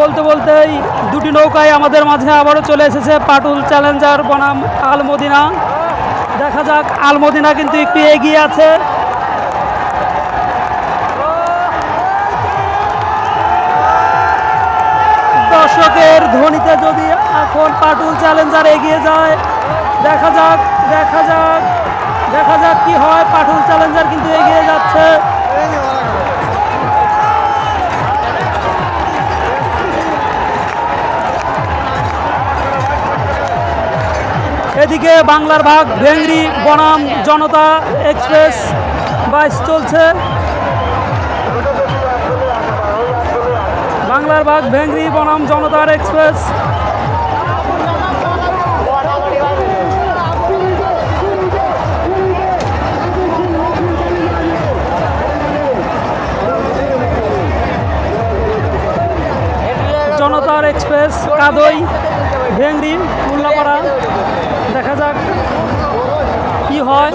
বলতে বলতেই দুটি নৌকায় আমাদের মাঝে আবারও চলে এসেছে, পাটুল চ্যালেঞ্জার বনাম আলমদিনা। দেখা যাক, আলমদিনা কিন্তু একটু এগিয়ে আছে। দর্শকের ধ্বনিতে যদি এখন পাটুল চ্যালেঞ্জার এগিয়ে যায়, দেখা যাক দেখা যাক দেখা যাক কি হয়। পাটুল চ্যালেঞ্জার কিন্তু এগিয়ে যাচ্ছে। এদিকে বাংলার ভাগ, ভেংরি, বনাম, জনতা, এক্সপ্রেস, বাইশ চলছে। বাংলার ভাগ, ভেংরি, বনাম, জনতার এক্সপ্রেস। জনতার এক্সপ্রেস, কাদই, ভেংরি উল্লাপাড়া দেখা যাক কি হয়।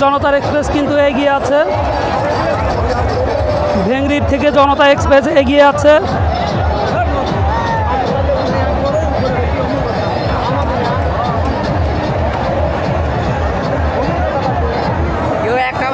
জনতার এক্সপ্রেস কিন্তু এগিয়ে আছে। ভেঙ্গরির থেকে জনতা এক্সপ্রেস এগিয়ে আছে।